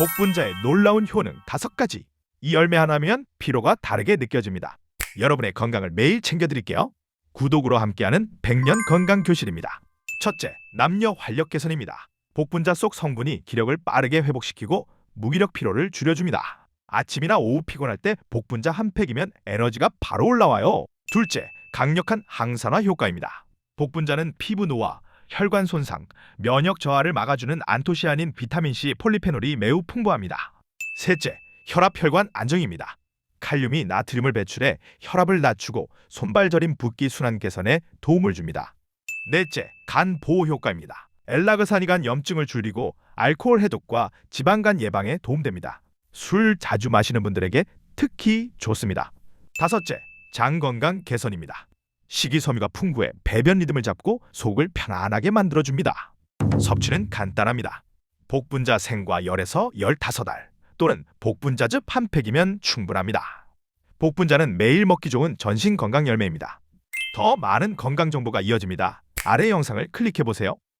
복분자의 놀라운 효능 다섯 가지. 이 열매 하나면 피로가 다르게 느껴집니다. 여러분의 건강을 매일 챙겨드릴게요. 구독으로 함께하는 백년 건강 교실입니다. 첫째, 남녀 활력 개선입니다. 복분자 속 성분이 기력을 빠르게 회복시키고 무기력 피로를 줄여줍니다. 아침이나 오후 피곤할 때 복분자 한 팩이면 에너지가 바로 올라와요. 둘째, 강력한 항산화 효과입니다. 복분자는 피부 노화, 혈관 손상, 면역 저하를 막아주는 안토시아닌 비타민C 폴리페놀이 매우 풍부합니다. 셋째, 혈압 혈관 안정입니다. 칼륨이 나트륨을 배출해 혈압을 낮추고 손발 저림 붓기 순환 개선에 도움을 줍니다. 넷째, 간 보호 효과입니다. 엘라그산이 염증을 줄이고 알코올 해독과 지방간 예방에 도움됩니다. 술 자주 마시는 분들에게 특히 좋습니다. 다섯째, 장 건강 개선입니다. 식이섬유가 풍부해 배변 리듬을 잡고 속을 편안하게 만들어줍니다. 섭취는 간단합니다. 복분자 생과 열에서 15알 또는 복분자즙 한 팩이면 충분합니다. 복분자는 매일 먹기 좋은 전신 건강 열매입니다. 더 많은 건강 정보가 이어집니다. 아래 영상을 클릭해 보세요.